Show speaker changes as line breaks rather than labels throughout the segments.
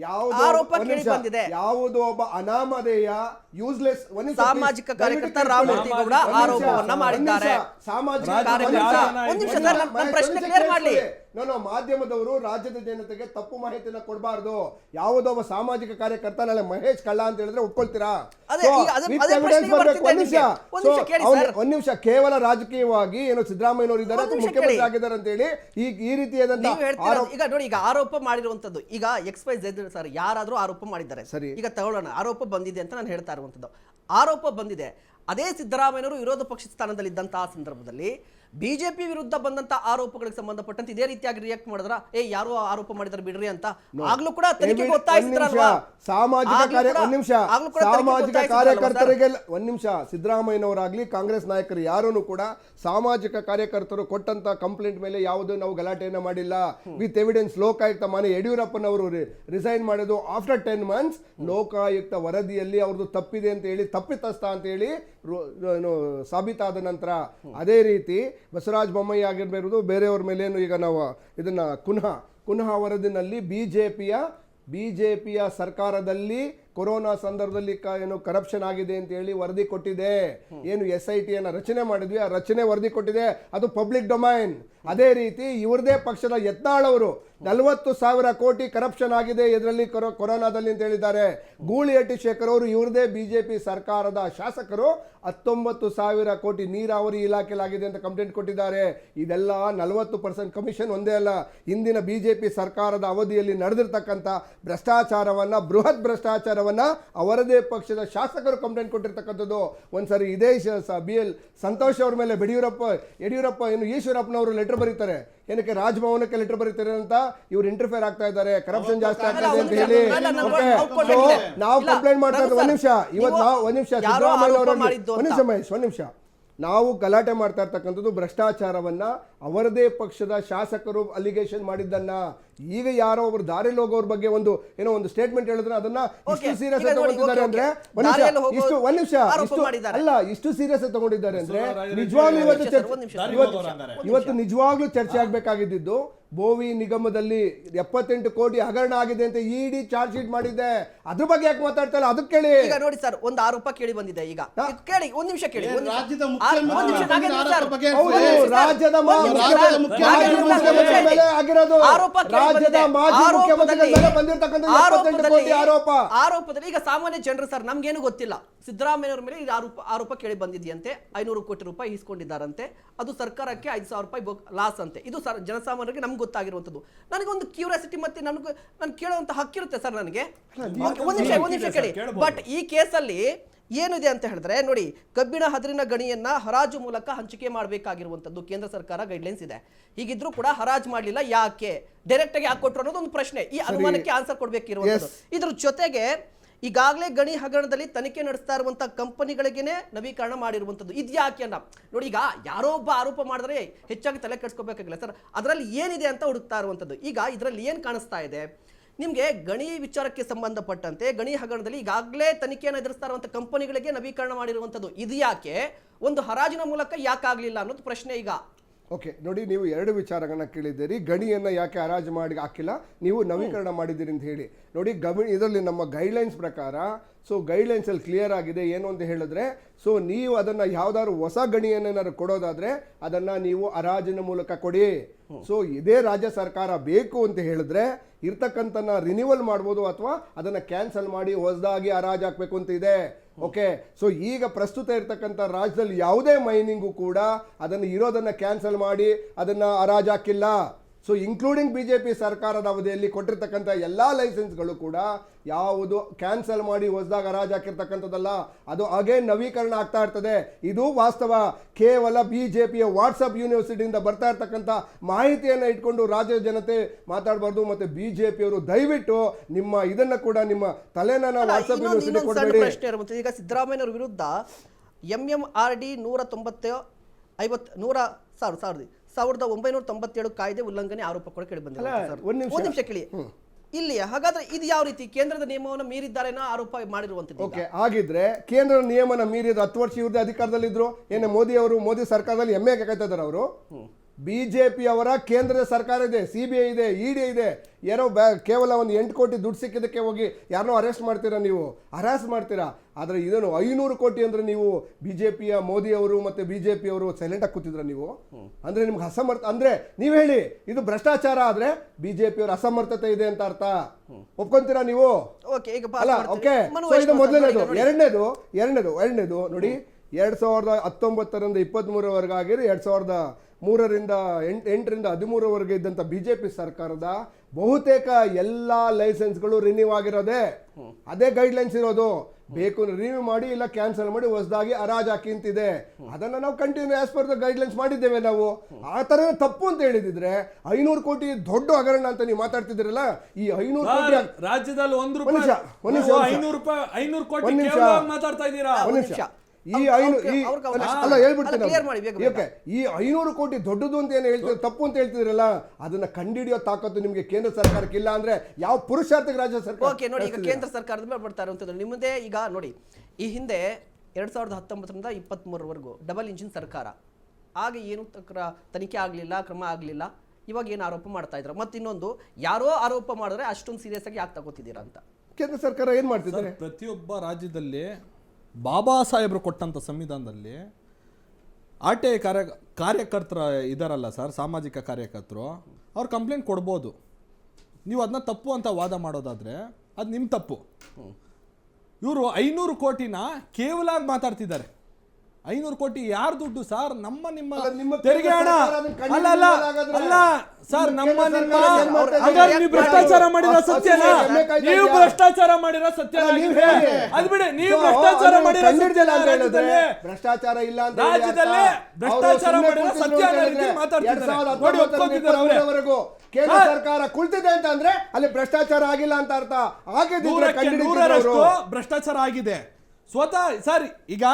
ಯಾವುದೋ
ಆರೋಪ ಕೇಳಿ ಬಂದಿದೆ.
ಯಾವುದೋ ಒಬ್ಬ ಅನಾಮಧೇಯ ಯೂಸ್ಲೆಸ್
ಸಾಮಾಜಿಕ ಕಾರ್ಯಕರ್ತ ರಾಮಮೂರ್ತಿ ಗೌಡ ಆರೋಪವನ್ನ ಮಾಡಿದ್ದಾರೆ.
ಸಾಮಾಜಿಕ
ಕಾರ್ಯಕರ್ತ-
ಒಂದು ನಿಮಿಷ,
ನನ್ನ ಪ್ರಶ್ನೆ ಕ್ಲಿಯರ್ ಮಾಡ್ಲಿ.
ಕೇಳಿಸ್ಕೊಳ್ಳಿ. ನೋ, ನೋ, ಮಾಧ್ಯಮದವರು ರಾಜ್ಯದ ಜನತೆಗೆ ತಪ್ಪು ಮಾಹಿತಿನ ಕೊಡಬಾರ್ದು. ಯಾವುದೋ ಒಬ್ಬ ಸಾಮಾಜಿಕ ಕಾರ್ಯಕರ್ತ ನಾಳೆ ಮಹೇಶ್ ಕಳ್ಳ ಅಂತ ಹೇಳಿದ್ರೆ ಒಪ್ಕೊಳ್ತೀರಾ
ಈಗ. ಬರ್ತಿದ್ದೆ
ಒಂದ್ ನಿಮಿಷ. ಕೇವಲ ರಾಜಕೀಯವಾಗಿ ಏನು ಸಿದ್ದರಾಮಯ್ಯನವರು ಇದ್ದಾರೆ ಮುಖ್ಯಮಂತ್ರಿ ಆಗಿದ್ದಾರೆ ಅಂತ ಹೇಳಿ ಈ ಈ ರೀತಿಯಾದಂತ
ನೀವು ಹೇಳ್ತೀರಾ ಈಗ ನೋಡಿ ಈಗ ಆರೋಪ ಮಾಡಿರುವಂತದ್ದು ಈಗ ಎಕ್ಸ್ ವೈ ಜೆಡ್ ಸರ್ ಯಾರಾದ್ರೂ ಆರೋಪ ಮಾಡಿದ್ದಾರೆ.
ಸರಿ.
ಈಗ ತಗೊಳ್ಳೋಣ ಆರೋಪ ಬಂದಿದೆ ಅಂತ ನಾನು ಹೇಳ್ತಾ ಇರುವಂತದ್ದು ಆರೋಪ ಬಂದಿದೆ. ಅದೇ ಸಿದ್ದರಾಮಯ್ಯನವರು ವಿರೋಧ ಪಕ್ಷ ಸ್ಥಾನದಲ್ಲಿ ಇದ್ದಂತಹ ಸಂದರ್ಭದಲ್ಲಿ ಬಿಜೆಪಿ ವಿರುದ್ಧ ಬಂದಂತ ಆರೋಪಗಳಿಗೆ ಸಂಬಂಧಪಟ್ಟಂತೆ ಇದೇ ರೀತಿಯಾಗಿ ರಿಯಾಕ್ಟ್ ಮಾಡಿದ್ರ ಏ ಯಾರು ಆರೋಪ ಮಾಡಿದಾರೆ ಬಿಡ್ರಿ ಅಂತ. ಆಗ್ಲೂ ಕೂಡ
ಸಾಮಾಜಿಕ ಕಾರ್ಯ
ಕೂಡ-
ಒಂದ್ ನಿಮಿಷ. ಸಾಮಾಜಿಕ ಕಾರ್ಯಕರ್ತರಿಗೆ ಒಂದ್ ನಿಮಿಷ. ಸಿದ್ದರಾಮಯ್ಯನವರಾಗ್ಲಿ ಕಾಂಗ್ರೆಸ್ ನಾಯಕರು ಯಾರೂ ಕೂಡ ಸಾಮಾಜಿಕ ಕಾರ್ಯಕರ್ತರು ಕೊಟ್ಟಂತ ಕಂಪ್ಲೇಂಟ್ ಮೇಲೆ ಯಾವುದೂ ನಾವು ಗಲಾಟೆಯನ್ನ ಮಾಡಿಲ್ಲ. ವಿತ್ ಎವಿಡೆನ್ಸ್ ಲೋಕಾಯುಕ್ತ ಮಾನ್ಯ ಯಡಿಯೂರಪ್ಪನವರು ರಿಸೈನ್ ಮಾಡೋದು ಆಫ್ಟರ್ ಟೆನ್ ಮಂತ್ಸ್ ಲೋಕಾಯುಕ್ತ ವರದಿಯಲ್ಲಿ ಅವ್ರದ್ದು ತಪ್ಪಿದೆ ಅಂತ ಹೇಳಿ ತಪ್ಪಿತಸ್ಥ ಅಂತ ಹೇಳಿ ಸಾಬೀತಾದ ನಂತರ ಅದೇ ರೀತಿ ಬಸವರಾಜ ಬೊಮ್ಮಯ್ಯ ಆಗಿರ್ಬೋದು ಬೇರೆಯವ್ರ ಮೇಲೇನು ಈಗ ನಾವು ಇದನ್ನು ಕುನಃ ಕುನಃ ವರದಿನಲ್ಲಿ ಜೆ ಪಿಯ ಸರ್ಕಾರದಲ್ಲಿ ಕೊರೋನಾ ಸಂದರ್ಭದಲ್ಲಿ ಏನು ಕರಪ್ಷನ್ ಆಗಿದೆ ಅಂತ ಹೇಳಿ ವರದಿ ಕೊಟ್ಟಿದೆ. ಏನು ಎಸ್ ಐ ಟಿ ಅನ್ನ ರಚನೆ ಮಾಡಿದ್ವಿ, ಆ ರಚನೆ ವರದಿ ಕೊಟ್ಟಿದೆ. ಅದು ಪಬ್ಲಿಕ್ ಡೊಮೈನ್ ಅದೇ ರೀತಿ ಇವ್ರದೇ ಪಕ್ಷದ ಯತ್ನಾಳ್ ನಲವತ್ತು ಸಾವಿರ ಕೋಟಿ ಕರಪ್ಷನ್ ಆಗಿದೆ ಇದರಲ್ಲಿ ಕೊರೋನಾದಲ್ಲಿ ಅಂತ ಹೇಳಿದ್ದಾರೆ. ಗೂಳಿಹಟ್ಟಿ ಶೇಖರ್ ಅವರು ಇವ್ರದೇ ಬಿಜೆಪಿ ಸರ್ಕಾರದ ಶಾಸಕರು ಹತ್ತೊಂಬತ್ತು ಸಾವಿರ ಕೋಟಿ ನೀರಾವರಿ ಇಲಾಖೆಲಾಗಿದೆ ಅಂತ ಕಂಪ್ಲೇಂಟ್ ಕೊಟ್ಟಿದ್ದಾರೆ. ಇದೆಲ್ಲ ನಲವತ್ತು ಪರ್ಸೆಂಟ್ ಕಮಿಷನ್ ಒಂದೇ ಅಲ್ಲ. ಹಿಂದಿನ ಬಿಜೆಪಿ ಸರ್ಕಾರದ ಅವಧಿಯಲ್ಲಿ ನಡೆದಿರ್ತಕ್ಕಂಥ ಭ್ರಷ್ಟಾಚಾರವನ್ನು ಬೃಹತ್ ಭ್ರಷ್ಟಾಚಾರವನ್ನ ಅವರದೇ ಪಕ್ಷದ ಶಾಸಕರು ಕಂಪ್ಲೇಂಟ್ ಕೊಟ್ಟಿರ್ತಕ್ಕಂಥದ್ದು. ಒಂದ್ಸರಿ ಇದೇ ಬಿ ಎಲ್ ಸಂತೋಷ್ ಅವ್ರ ಮೇಲೆ ಯಡಿಯೂರಪ್ಪ ಯಡಿಯೂರಪ್ಪ ಏನು ಈಶ್ವರಪ್ಪನವರು ಲೆಟರ್ ಬರೀತಾರೆ. ಏನಕ್ಕೆ ರಾಜಭವನಕ್ಕೆ ಲೆಟರ್ ಬರೀತಾರೆ ಅಂತ ಇವ್ರು ಇಂಟರ್ಫೇರ್ ಆಗ್ತಾ ಇದ್ದಾರೆ. ಕರಪ್ಷನ್ ಜಾಸ್ತಿ ಆಗ್ತಾ ಇದೆ ಅಂತ ಹೇಳಿ. ನಾವು ಕಂಪ್ಲೇಂಟ್ ಮಾಡ್ತಾ ಇದ್ದೀವಿ ಒಂದ್ ನಿಮಿಷ. ಇವತ್ತು ನಾವು ಒಂದ್ ನಿಮಿಷ ಸಿದ್ದರಾಮಯ್ಯ ಒಂದ್ ನಿಮಿಷ ಮಹೇಶ್ ಒಂದ್ ನಿಮಿಷ. ನಾವು ಗಲಾಟೆ ಮಾಡ್ತಾ ಇರ್ತಕ್ಕಂಥದ್ದು ಭ್ರಷ್ಟಾಚಾರವನ್ನ ಅವರದೇ ಪಕ್ಷದ ಶಾಸಕರು ಅಲಿಗೇಷನ್ ಮಾಡಿದ್ದನ್ನ ಈಗ ಯಾರೋ ಒಬ್ರು ದಾರಿಯಲ್ಲಿ ಹೋಗೋರ್ ಬಗ್ಗೆ ಒಂದು ಏನೋ ಒಂದು ಸ್ಟೇಟ್ಮೆಂಟ್ ಹೇಳಿದ್ರೆ ಅದನ್ನ ಇಷ್ಟು ಸೀರಿಯಸ್ ತಗೊಂಡಿದ್ದಾರೆ ಅಂದ್ರೆ ಒಂದ್ ನಿಮಿಷ ಇಷ್ಟು ಒಂದ್ ನಿಮಿಷ
ಆರೋಪ
ಇಷ್ಟು
ಮಾಡಿದ್ದಾರೆ.
ಅಲ್ಲ ಇಷ್ಟು ಸೀರಿಯಸ್ ತಗೊಂಡಿದ್ದಾರೆ ಅಂದ್ರೆ ನಿಜವಾಗ್ಲೂ ಇವತ್ತು ಚರ್ಚೆ ಇವತ್ತು ನಿಜವಾಗ್ಲೂ ಚರ್ಚೆ ಆಗ್ಬೇಕಾಗಿದ್ದು ಬೋವಿ ನಿಗಮದಲ್ಲಿ ಎಪ್ಪತ್ತೆಂಟು ಕೋಟಿ ಹಗರಣ ಆಗಿದೆ ಅಂತ ಇಡಿ ಚಾರ್ಜ್ ಶೀಟ್ ಮಾಡಿದೆ ಅದ್ರ ಬಗ್ಗೆ ಯಾಕೆ ಮಾತಾಡ್ತಾ ಇಲ್ಲ? ಅದಕ್ಕೆ ಕೇಳಿ.
ಈಗ ನೋಡಿ ಸರ್ ಒಂದು ಆರೋಪ ಕೇಳಿ ಬಂದಿದೆ ಈಗ. ಇದು ಕೇಳಿ ಒಂದ್ ನಿಮಿಷ ಕೇಳಿ.
ರಾಜ್ಯದ
ಒಂದ್ ಒಂದ್ ಒಂದ್ ಆರೋಪದಲ್ಲಿ- ಈಗ ಸಾಮಾನ್ಯ ಜನರು ಸರ್ ನಮ್ಗೇನು ಗೊತ್ತಿಲ್ಲ. ಸಿದ್ದರಾಮಯ್ಯವ್ರ ಮೇಲೆ ಇದು ಆರೋಪ ಆರೋಪ ಕೇಳಿ ಬಂದಿದೆಯಂತೆ. ಐನೂರು ಕೋಟಿ ರೂಪಾಯಿ ಇಸ್ಕೊಂಡಿದ್ದಾರಂತೆ ಅದು ಸರ್ಕಾರಕ್ಕೆ ಐದು ಸಾವಿರ ರೂಪಾಯಿ ಲಾಸ್ ಅಂತೆ. ಇದು ಸರ್ ಜನಸಾಮಾನ್ಯರಿಗೆ ನಮ್ಗೆ ಗೊತ್ತಾಗಿರುವಂಥದ್ದು. ನನಗೊಂದು ಕ್ಯೂರಿಯಾಸಿಟಿ ಮತ್ತೆ ನನಗೆ ನಾನು ಕೇಳುವಂತ ಹಕ್ಕಿರುತ್ತೆ ಸರ್ ನನಗೆ. ಒಂದು ಒಂದ್ ನಿಮಿಷ ಒಂದ್ ನಿಮಿಷ ಕೇಳಿ. ಬಟ್ ಈ ಕೇಸಲ್ಲಿ ಏನಿದೆ ಅಂತ ಹೇಳಿದ್ರೆ ನೋಡಿ ಕಬ್ಬಿಣ ಹದರಿನ ಗಣಿಯನ್ನ ಹರಾಜು ಮೂಲಕ ಹಂಚಿಕೆ ಮಾಡಬೇಕಾಗಿರುವಂತದ್ದು ಕೇಂದ್ರ ಸರ್ಕಾರ ಗೈಡ್ಲೈನ್ಸ್ ಇದೆ. ಹೀಗಿದ್ರೂ ಕೂಡ ಹರಾಜು ಮಾಡಲಿಲ್ಲ ಯಾಕೆ? ಡೈರೆಕ್ಟ್ ಆಗಿ ಯಾಕೆ ಕೊಟ್ಟರು ಅನ್ನೋದು ಒಂದು ಪ್ರಶ್ನೆ. ಈ ಅನುಮಾನಕ್ಕೆ ಆನ್ಸರ್ ಕೊಡಬೇಕಿರುವಂಥದ್ದು. ಇದ್ರ ಜೊತೆಗೆ ಈಗಾಗಲೇ ಗಣಿ ಹಗರಣದಲ್ಲಿ ತನಿಖೆ ನಡೆಸ್ತಾ ಇರುವಂತಹ ಕಂಪನಿಗಳಿಗೇನೆ ನವೀಕರಣ ಮಾಡಿರುವಂತದ್ದು ಇದ್ಯಾಕೆ ಅನ್ನ ನೋಡಿ ಈಗ ಯಾರೋ ಒಬ್ಬ ಆರೋಪ ಮಾಡಿದ್ರೆ ಹೆಚ್ಚಾಗಿ ತಲೆ ಕೆಡಿಸ್ಕೋಬೇಕಾಗಿಲ್ಲ ಸರ್. ಅದರಲ್ಲಿ ಏನಿದೆ ಅಂತ ಹುಡುಕ್ತಾ ಇರುವಂತದ್ದು ಈಗ ಇದರಲ್ಲಿ ಏನು ಕಾಣಿಸ್ತಾ ಇದೆ? ನಿಮಗೆ ಗಣಿ ವಿಚಾರಕ್ಕೆ ಸಂಬಂಧಪಟ್ಟಂತೆ, ಗಣಿ ಹಗರಣದಲ್ಲಿ ಈಗಾಗಲೇ ತನಿಖೆಯನ್ನು ಎದುರಿಸ್ತಾ ಕಂಪನಿಗಳಿಗೆ ನವೀಕರಣ ಮಾಡಿರುವಂಥದ್ದು. ಇದು ಯಾಕೆ? ಒಂದು ಹರಾಜಿನ ಮೂಲಕ ಯಾಕಾಗ್ಲಿಲ್ಲ ಅನ್ನೋದು ಪ್ರಶ್ನೆ ಈಗ.
ಓಕೆ, ನೋಡಿ ನೀವು ಎರಡು ವಿಚಾರಗಳನ್ನ ಕೇಳಿದ್ದೀರಿ. ಗಣಿಯನ್ನು ಯಾಕೆ ಹರಾಜು ಮಾಡಿ ಹಾಕಿಲ್ಲ? ನೀವು ನವೀಕರಣ ಮಾಡಿದ್ದೀರಿ ಅಂತ ಹೇಳಿ. ನೋಡಿ ಗಮಿ ಇದರಲ್ಲಿ ನಮ್ಮ ಗೈಡ್ಲೈನ್ಸ್ ಪ್ರಕಾರ ಸೊ ಗೈಡ್ಲೈನ್ಸಲ್ಲಿ ಕ್ಲಿಯರ್ ಆಗಿದೆ. ಏನು ಅಂತ ಹೇಳಿದ್ರೆ ಸೊ ನೀವು ಅದನ್ನು ಯಾವ್ದಾದ್ರು ಹೊಸ ಗಣಿಯನ್ನೇನಾದ್ರು ಕೊಡೋದಾದರೆ, ಅದನ್ನು ನೀವು ಹರಾಜಿನ ಮೂಲಕ ಕೊಡಿ. ಸೊ ಇದೇ ರಾಜ್ಯ ಸರ್ಕಾರ ಬೇಕು ಅಂತ ಹೇಳಿದ್ರೆ ಇರ್ತಕ್ಕಂಥ ರಿನ್ಯೂವಲ್ ಮಾಡ್ಬೋದು ಅಥವಾ ಅದನ್ನು ಕ್ಯಾನ್ಸಲ್ ಮಾಡಿ ಹೊಸದಾಗಿ ಹರಾಜು ಹಾಕಬೇಕು ಅಂತ ಇದೆ. ಓಕೆ ಸೊ ಈಗ ಪ್ರಸ್ತುತ ಇರ್ತಕ್ಕಂಥ ರಾಜ್ಯದಲ್ಲಿ ಯಾವುದೇ ಮೈನಿಂಗು ಕೂಡ ಅದನ್ನು ಇರೋದನ್ನು ಕ್ಯಾನ್ಸಲ್ ಮಾಡಿ, ಅದನ್ನು ಹರಾಜು ಹಾಕಿಲ್ಲ. ಸೊ ಇನ್ಕ್ಲೂಡಿಂಗ್ ಬಿಜೆಪಿ ಸರ್ಕಾರದ ಅವಧಿಯಲ್ಲಿ ಕೊಟ್ಟಿರ್ತಕ್ಕಂಥ ಎಲ್ಲಾ ಲೈಸೆನ್ಸ್ಗಳು ಕೂಡ ಯಾವುದು ಕ್ಯಾನ್ಸಲ್ ಮಾಡಿ ಹೊಸದಾಗ ಹರಾಜು ಹಾಕಿರ್ತಕ್ಕಂಥದ್ದಲ್ಲ ಅದು ಅಗೇನ್ ನವೀಕರಣ ಆಗ್ತಾ ಇರ್ತದೆ. ಇದು ವಾಸ್ತವ. ಕೇವಲ ಬಿ ಜೆ ಪಿಯ ವಾಟ್ಸಪ್ ಯೂನಿವರ್ಸಿಟಿಯಿಂದ ಬರ್ತಾ ಇರ್ತಕ್ಕಂಥ ಮಾಹಿತಿಯನ್ನು ಇಟ್ಕೊಂಡು ರಾಜ್ಯದ ಜನತೆ ಮಾತಾಡಬಾರ್ದು ಮತ್ತೆ ಪಿಯವರು ದಯವಿಟ್ಟು ನಿಮ್ಮ ಇದನ್ನ ಕೂಡ ನಿಮ್ಮ ತಲೆನ ವಾಟ್ಸಪ್ ಯೂನಿವರ್ಸಿಟಿ ಕೊಡಬೇಡಿ.
ಈಗ ಸಿದ್ದರಾಮಯ್ಯನವರ ವಿರುದ್ಧ ಎಂ ಎಂ ಆರ್ ಡಿ ನೂರ ತೊಂಬತ್ತ ಐವತ್ತು ನೂರ ಸಾವಿರ ಸಾವಿರದ ಸಾವಿರದ ಒಂಬೈನೂರ ತೊಂಬತ್ತೇಳು ಕಾಯ್ದೆ ಉಲ್ಲಂಘನೆ ಆರೋಪ ಕೂಡ ಕೇಳಿ ಬಂದಿಲ್ಲ
ಒಂದ್ ನಿಮಿಷ.
ಕೇಳಿ. ಇಲ್ಲಿ ಹಾಗಾದ್ರೆ ಇದು ಯಾವ ರೀತಿ? ಕೇಂದ್ರದ ನಿಯಮವನ್ನು ಮೀರಿದ್ದಾರೆ ಆರೋಪ ಮಾಡಿರುವಂತದ್ದು
ಓಕೆ ಆಗಿದ್ರೆ ಕೇಂದ್ರ ನಿಯಮನ ಮೀರಿದ ಹತ್ತು ವರ್ಷ ಇವ್ರದ್ದು ಅಧಿಕಾರದಲ್ಲಿದ್ರು. ಏನೇ ಮೋದಿ ಅವರು ಮೋದಿ ಸರ್ಕಾರದಲ್ಲಿ ಎಮ್ಮೆ ಕಾಯ್ತಾ ಇದ್ದಾರೆ ಅವರು. ಬಿಜೆಪಿ ಅವರ ಕೇಂದ್ರದ ಸರ್ಕಾರ ಇದೆ ಸಿ ಬಿ ಐ ಇದೆ ಇಡಿ ಇದೆ. ಏನೋ ಬ್ಯಾ- ಕೇವಲ ಒಂದು ಎಂಟು ಕೋಟಿ ದುಡ್ಡು ಸಿಕ್ಕಿದ್ದಕ್ಕೆ ಹೋಗಿ ಯಾರನ್ನೋ ಅರೆಸ್ಟ್ ಮಾಡ್ತೀರಾ ನೀವು? ಹರಾಸ್ ಮಾಡ್ತೀರಾ? ಆದರೆ ಇದನ್ನು ಐನೂರು ಕೋಟಿ ಅಂದ್ರೆ ನೀವು ಬಿಜೆಪಿಯ ಮೋದಿ ಅವರು ಮತ್ತೆ ಬಿಜೆಪಿ ಅವರು ಸೈಲೆಂಟ್ ಆಗಿ ಕೂತಿದ್ರ ನೀವು? ಅಂದ್ರೆ ನಿಮ್ಗೆ ಅಸಮರ್ಥ ಅಂದ್ರೆ ನೀವು ಹೇಳಿ ಇದು ಭ್ರಷ್ಟಾಚಾರ ಆದ್ರೆ ಜೆ ಪಿಯವ್ರ ಅಸಮರ್ಥತೆ ಇದೆ ಅಂತ ಅರ್ಥ. ಒಪ್ಕೊಂತೀರಾ ನೀವು? ಅಲ್ಲ. ಓಕೆ ಮೊದಲನೇದು. ಎರಡನೇದು ಎರಡನೇದು ಎರಡನೇದು ನೋಡಿ. ಎರಡ್ ಸಾವಿರದ ಹತ್ತೊಂಬತ್ತರಿಂದ ಇಪ್ಪತ್ತ್ಮೂರವರೆಗೆ ಆಗಿರಿ ಎರಡ್ ಸಾವಿರದ ಮೂರರಿಂದ ಎಂಟ್ ಎಂಟರಿಂದ ಹದಿಮೂರವರೆಗೆ ಇದ್ದಂಥ ಬಿಜೆಪಿ ಸರ್ಕಾರದ ಬಹುತೇಕ ಎಲ್ಲ ಲೈಸೆನ್ಸ್ಗಳು ರಿನ್ಯೂ ಆಗಿರೋದೇ. ಅದೇ ಗೈಡ್ಲೈನ್ಸ್ ಇರೋದು. ಬೇಕು ರಿನ್ಯೂ ಮಾಡಿ ಇಲ್ಲ ಕ್ಯಾನ್ಸಲ್ ಮಾಡಿ ಹೊಸದಾಗಿ ಅರಾಜ್ ಹಾಕಿ ಅಂತಿದೆ ಅದನ್ನ ನಾವು continue as per the guidelines ಮಾಡಿದ್ದೇವೆ ನಾವು. ಆ ತರ ತಪ್ಪು ಅಂತ ಹೇಳಿದಿದ್ರೆ ಐನೂರು ಕೋಟಿ ದೊಡ್ಡ ಹಗರಣ ಅಂತ ನೀವು ಮಾತಾಡ್ತಿದ್ರಲ್ಲ ಈ ಐನೂರು ಕೋಟಿ
ರಾಜ್ಯದಲ್ಲಿ ಒಂದು
ರೂಪಾಯಿ
ಐನೂರು ರೂಪಾಯಿ ಐನೂರು ಕೋಟಿ. ಮಾತಾಡ್ತಾ ಇದ್ದೀರಾ?
ಒಂದ್ ನಿಮಿಷ. ಈ ಅಲ್ಲ ಹೇಳ್ಬಿಡ್ತೀನಿ. ಓಕೆ ಈ ಐನೂರು ಕೋಟಿ ದೊಡ್ಡದು ಅಂತ ಏನು ಹೇಳ್ತೀರ? ತಪ್ಪು ಅಂತ ಹೇಳ್ತಿದ್ರಲ್ಲ? ಅದನ್ನ ಕಂಡಿಡಿಯೋ ತಾಕತ್ತು ನಿಮ್ಗೆ ಕೇಂದ್ರ ಸರ್ಕಾರಕ್ಕೆ ಇಲ್ಲ ಅಂದ್ರೆ ಯಾವ ಪುರುಷಾರ್ಥಕ್ಕೆ ರಾಜ್ಯ ಸರ್ಕಾರ
ಓಕೆ ನೋಡಿ ಈಗ ಕೇಂದ್ರ ಸರ್ಕಾರದ ಮೇಲೆ ಬರ್ತಾರೆ ಅಂತಂದ್ರೆ ನಿಮ್ಮದೇ ಈಗ ನೋಡಿ ಈ ಹಿಂದೆ ಎರಡ್ ಸಾವಿರದ ಹತ್ತೊಂಬತ್ತರಿಂದ ಇಪ್ಪತ್ತ್ ಮೂರವರೆಗೂ ಡಬಲ್ ಇಂಜಿನ್ ಸರ್ಕಾರ. ಆಗ ಏನು ತಕ್ರ- ತನಿಖೆ ಆಗಲಿಲ್ಲ ಕ್ರಮ ಆಗಲಿಲ್ಲ. ಇವಾಗ ಏನು ಆರೋಪ ಮಾಡ್ತಾ ಇದ್ರು? ಮತ್ತೆ ಇನ್ನೊಂದು ಯಾರೋ ಆರೋಪ ಮಾಡಿದ್ರೆ ಅಷ್ಟೊಂದು ಸೀರಿಯಸ್ ಆಗಿ ಯಾಕೆ ತಗೋತಿದ್ದೀರಾ ಅಂತ?
ಕೇಂದ್ರ ಸರ್ಕಾರ ಏನ್ ಮಾಡ್ತಿದ್ದಾರೆ?
ಪ್ರತಿಯೊಬ್ಬ ರಾಜ್ಯದಲ್ಲಿ ಬಾಬಾ ಸಾಹೇಬರು ಕೊಟ್ಟಂಥ ಸಂವಿಧಾನದಲ್ಲಿ ಆರ್ ಟಿ ಐ ಕಾರ್ಯ, ಕಾರ್ಯಕರ್ತರ ಇದಾರಲ್ಲ ಸರ್, ಸಾಮಾಜಿಕ ಕಾರ್ಯಕರ್ತರು, ಅವ್ರು ಕಂಪ್ಲೇಂಟ್ ಕೊಡ್ಬೋದು. ನೀವು ಅದನ್ನ ತಪ್ಪು ಅಂತ ವಾದ ಮಾಡೋದಾದರೆ ಅದು ನಿಮ್ಮ ತಪ್ಪು. ಇವರು ಐನೂರು ಕೋಟಿನ ಕೇವಲ ಮಾತಾಡ್ತಿದ್ದಾರೆ. ಐನೂರು ಕೋಟಿ ಯಾರು ದುಡ್ಡು? ಸರ್ ನಮ್ಮ ನಿಮ್ಮ
ನಿಮ್ಮ
ತೆರಿಗೆ ಹಣ. ಅಲ್ಲ ಅಲ್ಲ ಅಲ್ಲ ಸರ್
ನಮ್ಮ
ನಿಮ್ಮ? ಹಾಗಾದ್ರೆ ನೀವು ಭ್ರಷ್ಟಾಚಾರ ಮಾಡಿರೋ ಸತ್ಯನ? ನೀವು ಭ್ರಷ್ಟಾಚಾರ ಮಾಡಿರೋ ಸತ್ಯನಾ
ಅಲ್ಲ, ನೀವು ಹೇಳಿ.
ಅದ್ ಬಿಡಿ ನೀವು ಭ್ರಷ್ಟಾಚಾರ ಮಾಡಿರ ರಾಜ್ಯದಲ್ಲಿ?
ಭ್ರಷ್ಟಾಚಾರ ಇಲ್ಲ ಅಂತ
ರಾಜ್ಯದಲ್ಲಿ ಭ್ರಷ್ಟಾಚಾರ ಮಾಡಿರ ಸತ್ಯ ಮಾತಾಡ್ತಿದ್ದಾರೆ. ನೋಡಿ,
ಕೇಂದ್ರ ಸರ್ಕಾರ ಕುಳಿತಿದೆ ಅಂತ ಅಂದ್ರೆ ಅಲ್ಲಿ ಭ್ರಷ್ಟಾಚಾರ ಆಗಿಲ್ಲ ಅಂತ ಅರ್ಥ. ಆಗಿದ್ರೆ
ಭ್ರಷ್ಟಾಚಾರ ಆಗಿದೆ. ಸ್ವತಃ ಸರ್ ಈಗ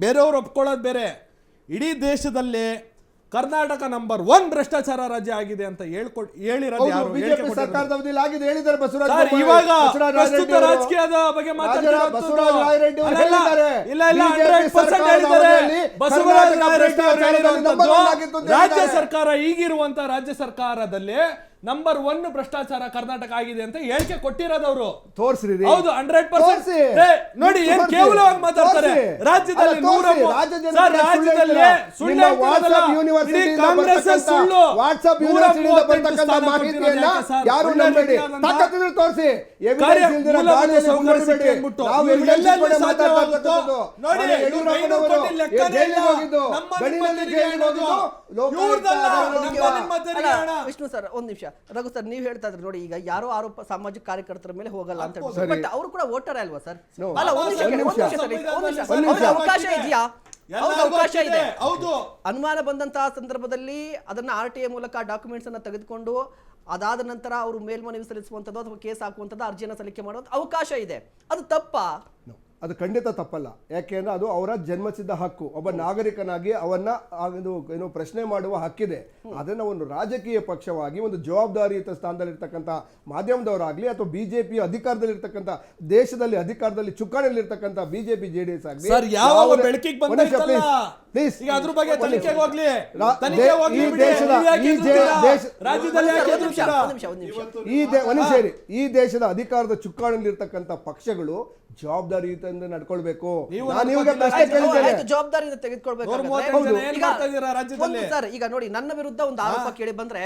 ಬೇರೆಯವರು ಒಪ್ಕೊಳ್ಳೋದು ಬೇರೆ. ಇಡೀ ದೇಶದಲ್ಲಿ ಕರ್ನಾಟಕ ನಂಬರ್ ಒನ್ ಭ್ರಷ್ಟಾಚಾರ ರಾಜ್ಯ ಆಗಿದೆ ಅಂತ ಹೇಳ್ಕೊಟ್ ಹೇಳಿರೋದು ಯಾರು?
ಬಿಜೆಪಿ? ಸರ್ಕಾರದ ಅವಧಿಯಲ್ಲಿ ಆಗಿದೆ ಹೇಳಿದ್ದಾರೆ ಬಸವರಾಜ
ಇವಾಗ ಪ್ರಸ್ತುತ ರಾಜಕೀಯದ ಬಗ್ಗೆ
ಬಸವರಾಜ ರಾಯರೆಡ್ಡಿ ಹೇಳಿದ್ದಾರೆ.
ಇಲ್ಲ ಇಲ್ಲ ಹೇಳಿದ್ದಾರೆ. ರಾಯರೆಡ್ಡಿ ಅವರು ಹೇಳಿರುವಂತದ್ದು ರಾಜ್ಯ ಸರ್ಕಾರ ಈಗಿರುವಂತ ರಾಜ್ಯ ಸರ್ಕಾರದಲ್ಲಿ ನಂಬರ್ ಒನ್ ಭ್ರಷ್ಟಾಚಾರ ಕರ್ನಾಟಕ ಆಗಿದೆ ಅಂತ ಹೇಳಿಕೆ ಕೊಟ್ಟಿರೋದವರು
ತೋರಿಸ್ರಿ.
ಹೌದು ಹಂಡ್ರೆಡ್ ಪರ್ಸೆಂಟ್
ತೋರ್ಸಿ.
ನೋಡಿ ಏನ್. ಕೇವಲವಾಗಿ ಮಾತಾಡ್ತಾರೆ ರಾಜ್ಯದಲ್ಲಿ ನೂರ ರಾಜ್ಯದಲ್ಲಿ? ಸುಳ್ಳು ಕಾಂಗ್ರೆಸ್
ಯೂನಿವರ್ಸಿಟಿಯಿಂದ ಬರ್ತಕ್ಕಂಥ ಮಾಹಿತಿಯನ್ನ? ಯಾರು ನಂಬೇಡಿ ತಾಕತ್ತಿದ್ರೆ ತೋರಿಸಿ ಎವಿಡೆನ್ಸ್ ಇಲ್ದಿರ ಮುಂದುವರಿಬೇಡಿ. ನಾವು.
ನೋಡಿ,
ಯಡಿಯೂರಪ್ಪನವರು ಜೈಲಿಗೆ ಹೋಗಿದ್ದು, ಜೈಲಿಗೆ ಹೋಗಿದ್ದು,
ಹಣ.
ವಿಷ್ಣು ಸರ್ ಒಂದ್ ನಿಮಿಷ ರಘು ಸರ್ ನೀವು ಹೇಳ್ತಾ ಇದ್ರಿ ನೋಡಿ ಈಗ ಯಾರೋ ಆರೋಪ ಸಾಮಾಜಿಕ ಕಾರ್ಯಕರ್ತರ ಮೇಲೆ ಹೋಗಲ್ಲ ಅಂತ. ಬಟ್ ಅವರು ಕೂಡ ವೋಟರ್ ಅಲ್ವಾ ಸರ್? ಅವಕಾಶ ಇದೆಯಾ? ಅವಕಾಶ ಇದೆ.
ಹೌದು.
ಅನುಮಾನ ಬಂದಂತಹ ಸಂದರ್ಭದಲ್ಲಿ ಅದನ್ನ ಆರ್ ಟಿ ಐ ಮೂಲಕ ಡಾಕ್ಯುಮೆಂಟ್ಸ್ ಅನ್ನ ತೆಗೆದುಕೊಂಡು ಅದಾದ ನಂತರ ಅವರು ಮೇಲ್ಮನವಿ ಸಲ್ಲಿಸುವಂತದ್ದು ಅಥವಾ ಕೇಸ್ ಹಾಕುವಂತದ್ದು ಅರ್ಜಿಯನ್ನು ಸಲ್ಲಿಕೆ ಮಾಡುವಂತ ಅವಕಾಶ ಇದೆ. ಅದು ತಪ್ಪಾ.
ಅದು ಖಂಡಿತ ತಪ್ಪಲ್ಲ. ಯಾಕೆಂದ್ರೆ ಅದು ಅವರ ಜನ್ಮಸಿದ್ಧ ಹಕ್ಕು. ಒಬ್ಬ ನಾಗರಿಕನಾಗಿ ಅವನ್ನ ಒಂದು ಏನು ಪ್ರಶ್ನೆ ಮಾಡುವ ಹಕ್ಕಿದೆ. ಅದನ್ನ ಒಂದು ರಾಜಕೀಯ ಪಕ್ಷವಾಗಿ ಒಂದು ಜವಾಬ್ದಾರಿಯುತ ಸ್ಥಾನದಲ್ಲಿರ್ತಕ್ಕಂಥ ಮಾಧ್ಯಮದವರಾಗಲಿ ಅಥವಾ ಬಿಜೆಪಿ ಅಧಿಕಾರದಲ್ಲಿರ್ತಕ್ಕಂಥ ದೇಶದಲ್ಲಿ ಅಧಿಕಾರದಲ್ಲಿ ಚುಕ್ಕಾಣಿಯಲ್ಲಿರ್ತಕ್ಕಂಥ ಬಿಜೆಪಿ ಜೆಡಿಎಸ್ ಆಗಲಿ
ಸರ್ ಯಾವ ಬೆಳಕಿಗೆ ಬಂದೈತಲ್ಲ
ಪ್ಲೀಸ್
ಈಗ ಅದ್ರ ಬಗ್ಗೆ ತನಿಖೆಗೆ ಹೋಗ್ಲಿ. ತನಿಖೆ
ದೇ- ಈ ದೇಶದ- ಈ ಜೆ-
ಡಿ
ಎಸ್
ಆಗಲಿ ಯಾಕೆ
ಈ ದೇಶದ ಅಧಿಕಾರದ ಚುಕ್ಕಾಣಿಯಲ್ಲಿರ್ತಕ್ಕಂಥ ಪಕ್ಷಗಳು ಜವಾಬ್ದಾರಿಯುತದಿಂದ ನಡ್ಕೊಳ್ಬೇಕು.
ನೀವು
ನಾನು ಇವಾಗ ಪ್ರಶ್ನೆ
ಆಯ್ತು,
ಕೇಳಿದ್ದೇನೆ
ಆಯ್ತು, ಜವಾಬ್ದಾರಿಯಿಂದ? ಸರ್ ಈಗ ನೋಡಿ ನನ್ನ ವಿರುದ್ಧ ಒಂದು ಆರೋಪ ಕೇಳಿ ಬಂದ್ರೆ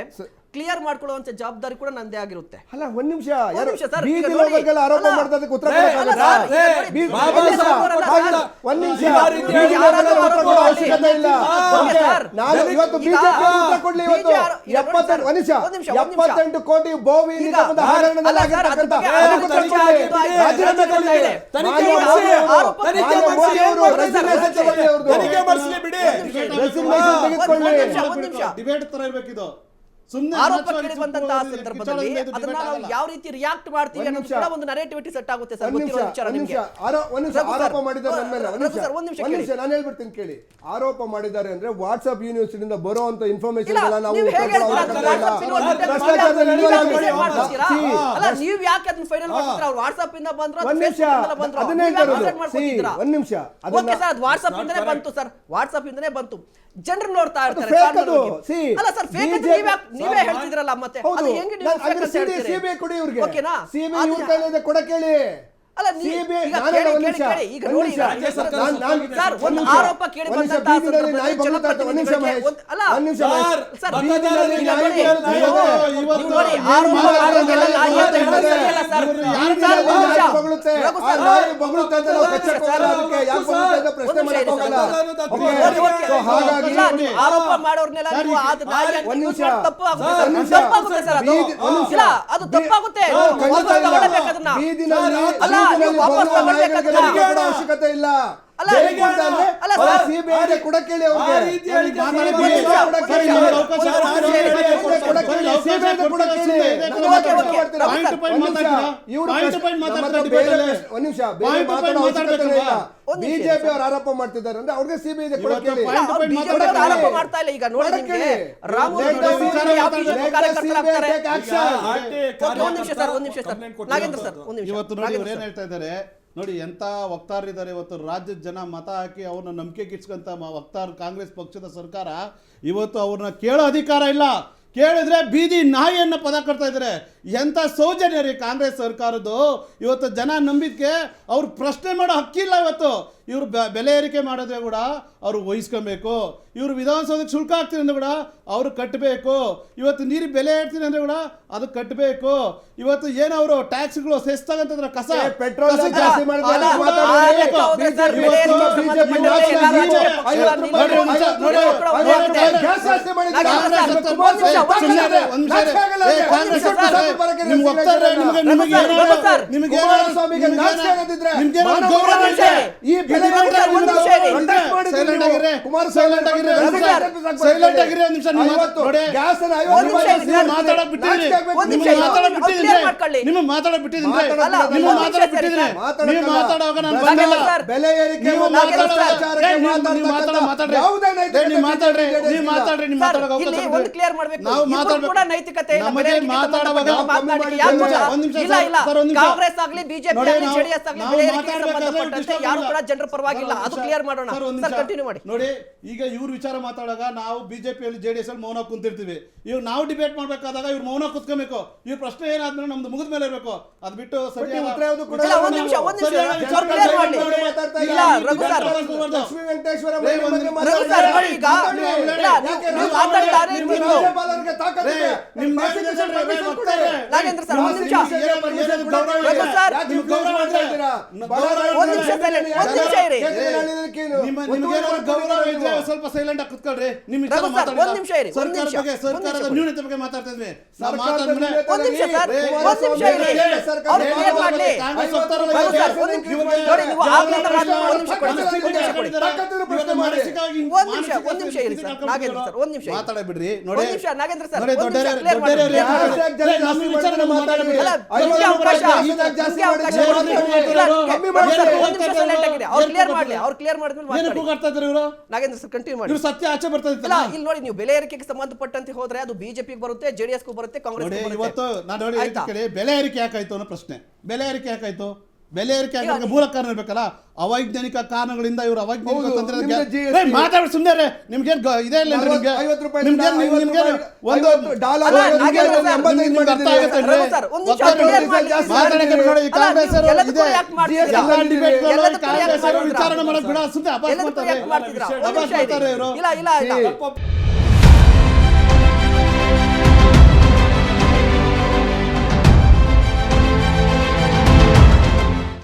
ಕ್ಲಿಯರ್ ಮಾಡ್ಕೊಳ್ಳುವಂತ ಜವಾಬ್ದಾರಿ ಕೂಡ ನಂದೇ ಆಗಿರುತ್ತೆ
ಅಲ್ಲ ಒಂದ್ ನಿಮಿಷ ಯಾರು
ನಿಮಿಷ ಸರ್,
ಬೀದಿ
ನೋಡಿ.
ಆರೋಪ
ಅಲ್ಲ.
ಮಾಡ್ತಾ ಇದಕ್ಕೆ ಉತ್ತರ
ಏ,
ಕೊಡಕ್ಕಾಗತ್ತಾ?
ಸರ್, ಈಗ
ಬೀದಿ-
ಬಾಬಾ
ಒಂದ್ ನಿಮಿಷ,
ಸಾಹೇಬ್
ಆಗಿಲ್ಲ.
ಕೊಟ್ಟ
ಒಂದ್ ನಿಮಿಷ.
ಯಾವ ರೀತಿ
ಬೀದಿ
ಈಗ
ಲೋಕಲ್ಗೆಲ್ಲ
ಯಾರಾದ್ರೂ
ಉತ್ತರ ಕೊಡೋ
ಆರೋಪ
ಅವಶ್ಯಕತೆ ಇಲ್ಲ. ಓಕೆ,
ಸರ್,
ನಾನು
ಜನಕ್ಕೆ-
ಇವತ್ತು
ಈಗ
ಬಿಜೆಪಿ ಉತ್ತರ ಕೊಡ್ಲಿ ಇವತ್ತು
BJP ಯಾರು- ಈಗ ನೋಡಿ
ಎಪ್ಪತ್ತೆಂಟು ಒಂದ್ ನಿಮಿಷ
ಒಂದ್ ನಿಮಿಷ, ಒಂದ್ ನಿಮಿಷ.
ಎಪ್ಪತ್ತೆಂಟು ಕೋಟಿ ಬೋವಿ
ಈಗ
ನಿಗಮದ
ಅಲ್ಲ
ಹಗರಣದಲ್ಲಿ
ಸರ್, ಅದ್ರ
ಆಗಿರ್ತಕ್ಕಂಥ
ಬಗ್ಗೆ
ಅದಕ್ಕೆ ಉತ್ತರ
ತನಿಖೆ
ಕೊಡ್ಲಿ.
ಆಗಿದೆ.
ರಾಜೀನಾಮೆ ಕೊಡ್ಲಿ.
ತನಿಖೆ
ಮಾನ್ಯ
ಮಾಡಿಸಿ.
ಮೋದಿ ಅವರು-
ತನಿಖೆ
ಮಾನ್ಯ
ಮಾಡಿಸಿ.
ಮೋದಿ ಅವರು
ಏನ್ ಮಾಡ್ತಾರೆ
resignation
ಸರ್?
ತಗೊಳ್ಳಿ ಅವ್ರದ್ದು.
ತನಿಖೆ ಮಾಡಿಸ್ಲಿ ಬಿಡಿ
Resignation ತೆಗೆದುಕೊಳ್ಳಿ.
ಒಂದ್ ನಿಮಿಷ, ಒಂದ್ ನಿಮಿಷ.
ಡಿಬೇಟ್ ತರ ಇರ್ಬೇಕಿದು
ಆರೋಪ
ಅನವಶ್ಯವಾಗಿ
ಕೇಳಿ ಬಂದಂತಹ
ಸುಮ್ನೆ
ಸಂದರ್ಭದಲ್ಲಿ ಅದನ್ನ ನಾವು ಯಾವ ರೀತಿ ರಿಯಾಕ್ಟ್ ಮಾಡ್ತೀವಿ
ಒಂದ್
ಅನ್ನೋದು ಕೂಡ ಒಂದು ನರೇಟಿವಿಟಿ ಸೆಟ್ ಆಗುತ್ತೆ ಸರ್ ಗೊತ್ತಿರೋ ವಿಚಾರ ನಿಮಗೆ.
ಆರೋಪ ಮಾಡಿದ್ದಾರೆ ಒಂದ್ ನಿಮಿಷ
ಸರ್, ಒಂದು ನಿಮಿಷ.
ಒಂದ್
ಕೇಳಿ.
ನಾನು ಹೇಳ್ಬಿಡ್ತೀನಿ ಕೇಳಿ. ಆರೋಪ ಮಾಡಿದ್ದಾರೆ ಅಂದ್ರೆ ವಾಟ್ಸ್ಆಪ್ ಯೂನಿವರ್ಸಿಟಿಯಿಂದ ಇನ್ಫಾರ್ಮೇಶನ್ ನಾವು
ನೀವು ಬರೋ
ಅಂತ
ನೀವು. ಮಾಡ್ತೀರಾ?
See,
ಅಲ್ಲ ನೀವು ಯಾಕೆ ಅದನ್ನ ಫೈನಲ್ ಮಾಡ್ತೀರಾ? ಅವ್ರು ವಾಟ್ಸ್ಆಪ್ ಇಂದ ಬಂದ್ರು
ಒಂದ್ ನಿಮಿಷ.
ನೀವು ಸರ್ ಅದು ವಾಟ್ಸ್ಆಪ್ ಇಂದನೇ ಬಂತು ಸರ್. ವಾಟ್ಸ್ಆಪ್ ಇಂದನೇ ಬಂತು. ಜನರು ನೋಡ್ತಾ ಇರ್ತಾರೆ ಅಲ್ಲ ಸರ್ ಫೇಕ್ ನೀವೇ ಹೇಳ್ತಿದ್ರಲ್ಲ ಮತ್ತೆ.
ಹೌದು? ಸಿಬಿಐ ಕೊಡಿ ಇವ್ರಿಗೆ.
ಓಕೆನಾ?
ಸಿಬಿಐ ಇವ್ರ ಕೈಲಿದೆ
ಈಗ
ನಾನೇ
ಕೇಳಿ, ಕೇಳಿ, ಈಗ ನೋಡಿ ಸರ್, ಒಂದು ಆರೋಪ ಕೇಳಿ. ಅಲ್ಲ,
ಸರ್,
ನೋಡಿ, ಆರೋಪ ಮಾಡೋದೆಲ್ಲ
ನಾಯಿ
ಅಂತ ಹೇಳೋದು ಸರಿಯಲ್ಲ ಸರ್. ಆರೋಪ ಮಾಡೋರ್ನೆಲ್ಲ ನೀವು ನಾಯಿ ತಪ್ಪು ಆಗುತ್ತೆ
ಸರ್,
ಅದು. ಇಲ್ಲ, ಅದು ತಪ್ಪಾಗುತ್ತೆ ಅದನ್ನ. ಅಲ್ಲ, ವಾಪಸ್.
ಅವಶ್ಯಕತೆ ಇಲ್ಲ
ಕೊಡಿ.
ಬಿಜೆಪಿ ಅವರು ಆರೋಪ ಮಾಡ್ತಿದ್ದಾರೆ ಅಂದ್ರೆ ಅವ್ರಿಗೆ ಸಿಬಿಐ
ಕೂಡ?
ಆರೋಪ ಮಾಡ್ತಾ ಇಲ್ಲ. ಈಗ ನೋಡಿ ರಾಮು ಕಾರ್ಯಕರ್ತರಾಗ್ತಾರೆ ಒಂದ್ ನಿಮಿಷ ಸರ್ ಒಂದ್ ನಿಮಿಷ ಸರ್. ನಾಗೇಂದ್ರ ಸರ್ ಒಂದ್ ನಿಮಿಷ.
ಇವತ್ತು ನೋಡಿ
ನಾಗೇಂದ್ರ
ಅವ್ರು ಏನ್ ಹೇಳ್ತಾ ಇದ್ದಾರೆ? ನೋಡಿ, ಎಂತ ವಕ್ತಾರರಿದ್ದಾರೆ ಇವತ್ತು. ರಾಜ್ಯದ ಜನ ಮತ ಹಾಕಿ ಅವ್ರನ್ನ ನಂಬಿಕೆ ಮ- ವಕ್ತಾರ ಕಾಂಗ್ರೆಸ್ ಪಕ್ಷದ ಸರ್ಕಾರ ಇವತ್ತು ಅವ್ರನ್ನ ಕೇಳೋ ಅಧಿಕಾರ ಇಲ್ಲ. ಕೇಳಿದ್ರೆ ಬೀದಿ ನಾಯಿಯನ್ನು ಪದ ಕಟ್ತಾ ಇದ್ದಾರೆ ಎಂತ ಸೌಜನ್ಯ ರೀ ಕಾಂಗ್ರೆಸ್ ಸರ್ಕಾರದ್ದು? ಇವತ್ತು ಜನ ನಂಬಿಕೆ ಅವ್ರು ಪ್ರಶ್ನೆ ಮಾಡೋ ಹಕ್ಕಿಲ್ಲ ಇವತ್ತು. ಇವ್ರು ಬೆ- ಬೆಲೆ ಏರಿಕೆ ಮಾಡಿದ್ರೆ ಕೂಡ ಅವರು ವಹಿಸ್ಕೊಬೇಕು. ಇವರು ವಿಧಾನಸೌಧಕ್ಕೆ ಶುಲ್ಕ ಹಾಕ್ತೀನಿ ಅಂದರೆ ಕೂಡ ಅವರು ಕಟ್ಟಬೇಕು ಇವತ್ತು ನೀರು ಬೆಲೆ ಏರ್ತೀನಿ ಅಂದರೆ ಕೂಡ ಅದು ಕಟ್ಟಬೇಕು ಇವತ್ತು ಏನು ಅವರು ಟ್ಯಾಕ್ಸ್ಗಳು ಸೆಸ್ತಾಗಂತಂದ್ರೆ ಕಸ.
ಪೆಟ್ರೋಲ್
ನಿಮ್ಗೆ. ನಿಮ್ಗೆ- ನಿಮ್ಗೆ.
ಈ ವಿರುದ್ಧ
ಒಂದು ನಿಮಿಷ
ಆಗಿರಿ. ಆಗಿರಿ. Silent ಆಗಿರಿ ಒಂದ್ ನಿಮಿಷ, ನಿಮ್ಮ ನೋಡಿ.
ಗ್ಯಾಸ್ ಅನ್ನ ರೂಪಾಯಿ
ಇದೆ,
ನೀವು ಬಿಟ್ಟಿದ್ರಿ ಬಿಟ್ಟಿದ್ರೆ ಬಿಟ್ಟಿದ್ರೆ ಮಾತಾಡುವಾಗ ನಾನು ಬಂದಿಲ್ಲ.
ಬೆಲೆ ಏರಿಕೆ
ನೀವು ನೀವು- ಮಾತಾಡ ಮಾತಾಡ್ರಿ ನೀವು ಮಾತಾಡ್ರಿ ನೀವು ಮಾತಾಡ್ರಿ ನೀವು ಅವಕಾಶ.
ಒಂದು clear ಮಾಡ್ಬೇಕು.
ನಾವು ಮಾತಾಡಬೇಕು
ಕೂಡ ನೈತಿಕತೆ.
ನಮಗೆ ಮಾತಾಡುವಾಗ? ಒಂದ್ ನಿಮಿಷ ಸರ್.
ಕಾಂಗ್ರೆಸ್ ಆಗ್ಲಿ ಬಿಜೆಪಿ ಆಗಲಿ ಜೆಡಿಎಸ್ ಆಗ್ಲಿ ಬೆಲೆ ಸಂಬಂಧಪಟ್ಟಂತೆ ಯಾರು ಕೂಡ ಜನರ ಪರವಾಗಿಲ್ಲ ಅದು ಕ್ಲಿಯರ್ ಮಾಡೋಣ
ಸರ್.
ಕಂಟಿನ್ಯೂ ಮಾಡಿ
ನೋಡಿ. ಈಗ ಇವ್ರ ವಿಚಾರ ಮಾತಾಡುವಾಗ ನಾವು ಬಿಜೆಪಿಯಲ್ಲಿ ಜೆ ಡಿ ಎಸ್ ಅಲ್ಲಿ ಮೌನ ಕುಂತಿರ್ತೀವಿ. ಇವ್ರು ನಾವು ಡಿಬೇಟ್ ಮಾಡ್ಬೇಕಾದಾಗ ಇವ್ರು ಮೌನ ಕುತ್ಕೋಬೇಕು. ಇವ್ರ ಪ್ರಶ್ನೆ ಏನಾದ್ಮೇಲೆ ನಮ್ದು ಮುಗಿದ ಮೇಲೆ ಇರಬೇಕು. ಅದ್ ಬಿಟ್ಟು
ನಿಮಿಷ,
ಗೌರವ ಇದ್ರೆ ಸ್ವಲ್ಪ ಸೈಲೆಂಟ್ ಆಗಿ ಕುತ್ಕೊಳ್ರಿ ನಿಮ್
ರಘು ಸರ್. ಒಂದ್ ನಿಮಿಷ ಇರಿ, ಒಂದ್
ಸರ್ಕಾರದ
ನಿಮಿಷ,
ಬಗ್ಗೆ
ಒಂದ್
ಸರ್ಕಾರದ
ನಿಮಿಷ.
ನ್ಯೂನತೆ ಬಗ್ಗೆ ಮಾತಾಡ್ತಾ ಇದ್ವಿ ನಾವು
ಸರ್ಕಾರದ
ಮಾತಾಡ್ಮೇಲೆ
ನ್ಯೂನತೆ
ಒಂದ್ ನಿಮಿಷ ಸರ್, ಒಂದ್ ನಿಮಿಷ ಇರಿ. ಅವ್ರು clear ಮಾಡ್ಲಿ.
ಕಾಂಗ್ರೆಸ್.
ಒಂದ್ ನಿಮಿಷ. ನೋಡಿ, ನೀವು ಆಗ್ಲಿಂದ ಮಾತಾಡೋ ಒಂದ್ ನಿಮಿಷ ಕೊಡಿ.
ಮಾನಸಿಕ
ಒಂದ್ ನಿಮಿಷ ಕೊಡಿ.
ಇದ್ದಾರೆ.
ತಾಕತ್ತಿರೋ ಪ್ರಶ್ನೆ
ಇವಾಗ
ಮಾಡಿ.
ಮಾನಸಿಕವಾಗಿ
ಒಂದ್ ನಿಮಿಷ,
ಮಾನಸಿಕ
ಒಂದ್ ನಿಮಿಷ ಇರಿ ಸರ್.
ಸ್ಥಿತಿ
ನಾಗೇಂದ್ರ ಸರ್, ಒಂದ್ ನಿಮಿಷ ಇರಿ.
ಮಾತಾಡ ಬಿಡ್ರಿ ನೋಡಿ
ಒಂದ್ ನಿಮಿಷ, ನಾಗೇಂದ್ರ ಸರ್,
ನೋಡಿ,
ಒಂದ್ ನಿಮಿಷ
ದೊಡ್ಡವರು-
clear ಮಾಡಿ.
ದೊಡ್ಡವರು
clear ಮಾಡಿ.
ಜಾಸ್ತಿ ಜಾಸ್ತಿ
ನಮ್ಮ ವಿಚಾರನ
ಮಾತಾಡಿ.
ಮಾತಾಡಿ.
ಅಲ್ಲ,
ಐವತ್ತು
ನಿಮ್ಗೆ ಅವಕಾಶ.
ಜಾಸ್ತಿ ಜಾಸ್ತಿ
ಅವಕಾಶ
ಮಾಡಿದ್ರೆ
ಕೊಡ್ತೀನಿ.
ಮಾತಾಡಿ.
ಇಲ್ಲ,
ಕಮ್ಮಿ
ರಘು
ಮಾಡಿ.
ಒಂದ್ ನಿಮಿಷ silent ಆಗಿರಿ. ಅವ್ರು ಕ್ಲಿಯರ್ ಮಾಡ್ಲಿ ಅವ್ರು ಕ್ಲಿಯರ್ ಮಾಡಿದ್ಮೇಲೆ
ಏನು
ಮಾತಾಡಿ
ಕೂಗಾಡ್ತಾ ಇದ್ರು ಇವರು?
ನಾಗೇಂದ್ರ ಸರ್ ಕಂಟಿನ್ಯೂ ಮಾಡಿ.
ಇವ್ರು ಸತ್ಯ ಆಚೆ ಬರ್ತಾ
ಇಲ್ಲ
ಇತ್ತಲ್ಲ
ಇಲ್ಲಿ ನೋಡಿ ನೀವು ಬೆಲೆ ಏರಿಕೆಗೆ ಸಂಬಂಧಪಟ್ಟಂತೆ ಹೋದ್ರೆ ಅದು ಬಿಜೆಪಿಗೆ ಬರುತ್ತೆ ಜೆಡಿಎಸ್ ಬರುತ್ತೆ ಕಾಂಗ್ರೆಸ್
ನೋಡಿ ಇವತ್ತು ನಾನು ನೋಡಿ
ಆಯ್ತಾ?
ಹೇಳ್ತೀನಿ ಕೇಳಿ ಬೆಲೆ ಏರಿಕೆ ಯಾಕಾಯ್ತು ಅನ್ನೋ ಪ್ರಶ್ನೆ. ಬೆಲೆ ಏರಿಕೆ ಯಾಕಾಯ್ತು? ಬೆಲೆ ಏರಿಕೆ ಆಗಿರೋ ಮೂಲ ಕಾರಣ ಇರ್ಬೇಕಲ್ಲ? ಅವೈಜ್ಞಾನಿಕ ಕಾರಣಗಳಿಂದ ಇವರು ಅವೈಜ್ಞಾನಿಕ ತಂತ್ರಜ್ಞಾನ ಮಾತಾಡಿ ಸುಮ್ಮನೆ ನಿಮ್ಗೇನ್ ಗ- ಇದೇ ಇಲ್ಲ ನಿಮ್ಗೆ
ಐವತ್ತು ರೂಪಾಯಿ
ನಿಮ್ಗೆ ನಿಮ್ಗೆ ಒಂದು
ಡಾಲರ್
ಮಾತಾಡಕ್ಕೆ ನೋಡಿ ಈ
ಅಲ್ಲ,
ಕಾಂಗ್ರೆಸ್ ಅವರು
ಎಲ್ಲದಕ್ಕೂ
ಇದೆ.
ಮಾಡ್ತೀರಾ?
ಎಲ್ಲ ಡಿಬೇಟ್
ಎಲ್ಲದಕ್ಕೂ
ಕಾಂಗ್ರೆಸ್ ಅವರು ವಿಚಾರಣೆ ಮಾಡಕ್ ಬಿಡ ಸುಮ್ಮನೆ ಅಪಾಸ್
ಎಲ್ಲದಕ್ಕೂ
ಮಾಡ್ತಾರೆ.
ಯಾಕೆ
ಅಪಾಸ್ ಮಾಡ್ತಾರೆ ಇವರು.
ಇಲ್ಲ ಇಲ್ಲ ಇಲ್ಲ.
See,
ತಪ್ಪು-